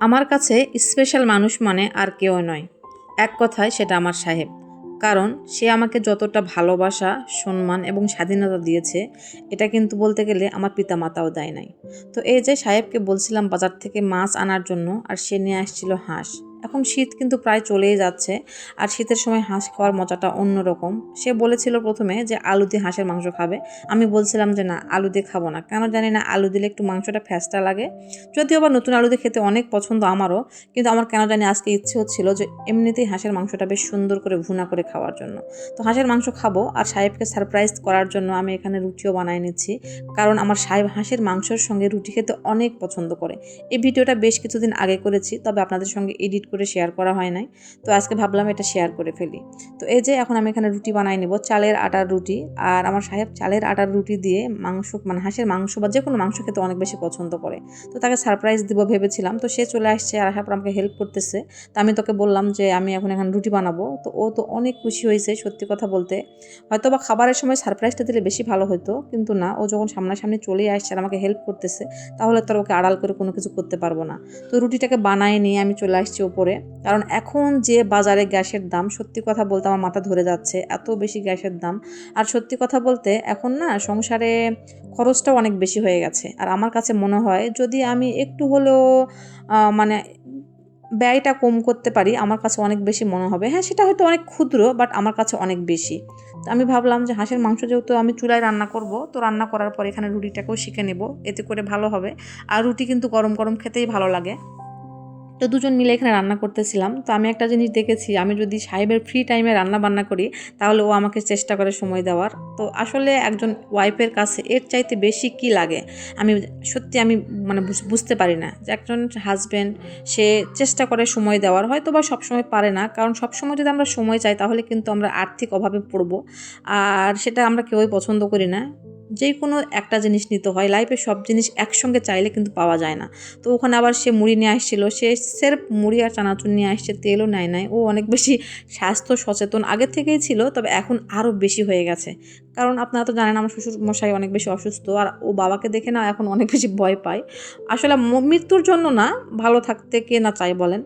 আমার কাছে স্পেশাল মানুষ মানে আর কেউ নয়। এক কথায় সেটা আমার সাহেব। কারণ সে আমাকে যতটা ভালোবাসা, সম্মান এবং স্বাধীনতা দিয়েছে, এটা কিন্তু বলতে গেলে আমার পিতামাতাও দেয় নাই। তো এই যে সাহেবকে বলছিলাম বাজার থেকে মাছ আনার জন্য, আর সে নিয়ে আসছিল হাঁস। এখন শীত কিন্তু প্রায় চলেই যাচ্ছে, আর শীতের সময় হাঁস খাওয়ার মজাটা অন্যরকম। সে বলেছিল প্রথমে যে আলু দিয়ে হাঁসের মাংস খাবে। আমি বলছিলাম যে না, আলু দিয়ে খাব না। কেন জানি না, আলু দিলে একটু মাংসটা ফ্যাসটা লাগে। যদিও বা নতুন আলু দিয়ে খেতে অনেক পছন্দ আমারও, কিন্তু আমার কেন জানি আজকে ইচ্ছে হচ্ছিল যে এমনিতেই হাঁসের মাংসটা বেশ সুন্দর করে ভুনা করে খাওয়ার জন্য। তো হাঁসের মাংস খাব, আর সাহেবকে সারপ্রাইজ করার জন্য আমি এখানে রুটিও বানাই নিচ্ছি। কারণ আমার সাহেব হাঁসের মাংসের সঙ্গে রুটি খেতে অনেক পছন্দ করে। এই ভিডিওটা বেশ কিছুদিন আগে করেছি, তবে আপনাদের সঙ্গে এডিট করে শেয়ার করা হয় নাই। তো আজকে ভাবলাম এটা শেয়ার করে ফেলি। তো এই যে এখন আমি এখানে রুটি বানাই নেব, চালের আটার রুটি। আর আমার সাহেব চালের আটার রুটি দিয়ে মাংস মানে হাঁসের মাংস বা যে কোনো মাংস খেতে অনেক বেশি পছন্দ করে। তো তাকে সারপ্রাইজ দিব ভেবেছিলাম। তো সে চলে আসছে আর আসার আমাকে হেল্প করতেছে। তো আমি তোকে বললাম যে আমি এখন এখানে রুটি বানাবো। তো ও তো অনেক খুশি হয়েছে সত্যি কথা বলতে। হয়তো বা খাবারের সময় সারপ্রাইজটা দিলে বেশি ভালো হতো কিন্তু না, ও যখন সামনাসামনি চলেই আসছে আর আমাকে হেল্প করতেছে, তাহলে তো আর ওকে আড়াল করে কোনো কিছু করতে পারব না। তো রুটিটাকে বানায় নিয়ে আমি চলে আসছি ওপরে। কারণ এখন যে বাজারে গ্যাসের দাম সত্যি কথা বলতে আমার মাথা ধরে যাচ্ছে, এত বেশি গ্যাসের দাম। আর সত্যি কথা বলতে এখন না সংসারে খরচটাও অনেক বেশি হয়ে গেছে। আর আমার কাছে মনে হয় যদি আমি একটু হলেও মানে ব্যয়টা কম করতে পারি, আমার কাছে অনেক বেশি মনে হবে। হ্যাঁ সেটা হয়তো অনেক ক্ষুদ্র বাট আমার কাছে অনেক বেশি। তো আমি ভাবলাম যে হাঁসের মাংস যেহেতু আমি চুলায় রান্না করব, তো রান্না করার পর এখানে রুটিটাকেও শিখে নেব। এতে করে ভালো হবে। আর রুটি কিন্তু গরম গরম খেতেই ভালো লাগে। তো দুজন মিলে এখানে রান্না করতেছিলাম। তো আমি একটা জিনিস দেখেছি, আমি যদি সাহেবের ফ্রি টাইমে রান্না বান্না করি, তাহলে ও আমাকে চেষ্টা করে সময় দেওয়ার। তো আসলে একজন ওয়াইফের কাছে এর চাইতে বেশি কি লাগে? আমি সত্যি আমি মানে বুঝ- বুঝতে পারি না যে একজন হাজব্যান্ড সে চেষ্টা করে সময় দেওয়ার হয়তো বা সবসময় পারে না। কারণ সবসময় যদি আমরা সময় চাই, তাহলে কিন্তু আমরা আর্থিক অভাবে পড়ব। আর সেটা আমরা কেউই পছন্দ করি না। যে কোনো একটা জিনিস নিতে হয়। লাইফে সব জিনিস একসঙ্গে চাইলে কিন্তু পাওয়া যায় না। তো ওখানে আবার সে মুড়ি নিয়ে আসছিল, সে সেরফ মুড়ি আর চানাচুর নিয়ে আসছে, তেলও নেয় নাই। ও অনেক বেশি স্বাস্থ্য সচেতন আগের থেকেই ছিল, তবে এখন আরও বেশি হয়ে গেছে। কারণ আপনারা তো জানেন, আমার শ্বশুর মশাই অনেক বেশি অসুস্থ, আর ও বাবাকে দেখে না এখন অনেক বেশি ভয় পায়। আসলে মৃত্যুর জন্য না, ভালো থাকতে কে না চাই বলেন?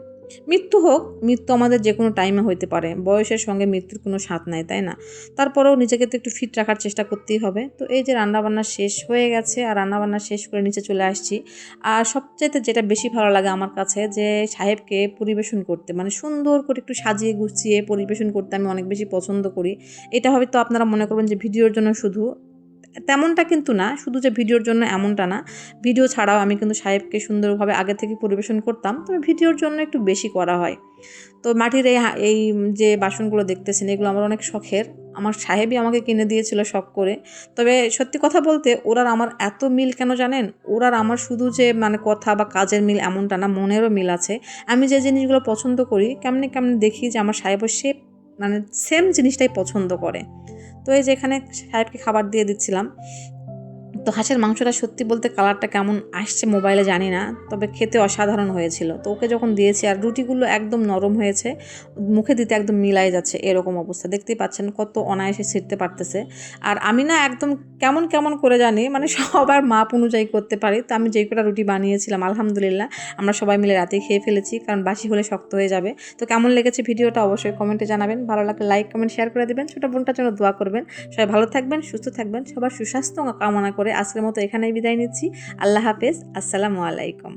মৃত্যু হোক, মৃত্যু আমাদের যে কোনো টাইমে হইতে পারে। বয়সের সঙ্গে মৃত্যুর কোনো স্বাদ নাই, তাই না? তারপরেও নিজেকে তো একটু ফিট রাখার চেষ্টা করতেই হবে। তো এই যে রান্নাবান্না শেষ হয়ে গেছে আর রান্নাবান্না শেষ করে নিচে চলে আসছি। আর সবচেয়ে যেটা বেশি ভালো লাগে আমার কাছে যে সাহেবকে পরিবেশন করতে মানে সুন্দর করে একটু সাজিয়ে গুছিয়ে পরিবেশন করতে আমি অনেক বেশি পছন্দ করি। এটা হয়তো আপনারা মনে করবেন যে ভিডিওর জন্য শুধু তেমনটা কিন্তু না, শুধু যে ভিডিওর জন্য এমনটা না। ভিডিও ছাড়াও আমি কিন্তু সাহেবকে সুন্দরভাবে আগে থেকে পরিবেশন করতাম, তবে ভিডিওর জন্য একটু বেশি করা হয়। তো মাটির এই এই যে বাসনগুলো দেখতেছেন, এগুলো আমার অনেক শখের। আমার সাহেবই আমাকে কিনে দিয়েছিল শখ করে। তবে সত্যি কথা বলতে, ওরার আমার এত মিল কেন জানেন? ওরার আমার শুধু যে মানে কথা বা কাজের মিল এমনটা না, মনেরও মিল আছে। আমি যে জিনিসগুলো পছন্দ করি, কেমনে কেমনে দেখি যে আমার সাহেবও সে মানে সেম জিনিসটাই পছন্দ করে। তো এই যে এখানে সাহেবকে খাবার দিয়ে দিচ্ছিলাম। তো হাঁসের মাংসটা সত্যি বলতে কালারটা কেমন আসছে মোবাইলে জানি না, তবে খেতে অসাধারণ হয়েছিল। তো ওকে যখন দিয়েছি আর রুটিগুলো একদম নরম হয়েছে, মুখে দিতে একদম মিলাই যাচ্ছে এরকম অবস্থা। দেখতেই পাচ্ছেন কত অনায়াসে ছিঁড়তে পারতেছে। আর আমি না একদম কেমন কেমন করে জানি মানে সবার মাপ অনুযায়ী করতে পারি। তো আমি যেই কটা রুটি বানিয়েছিলাম, আলহামদুলিল্লাহ, আমরা সবাই মিলে রাতে খেয়ে ফেলেছি, কারণ বাসি হলে শক্ত হয়ে যাবে। তো কেমন লেগেছে ভিডিওটা অবশ্যই কমেন্টে জানাবেন। ভালো লাগলে লাইক কমেন্ট শেয়ার করে দেবেন। ছোটো বোনটার জন্য দোয়া করবেন। সবাই ভালো থাকবেন, সুস্থ থাকবেন। সবার সুস্বাস্থ্য কামনা করে আজকের মতো এখানেই বিদায় নিচ্ছি। আল্লাহ হাফেজ। আসসালামু আলাইকুম।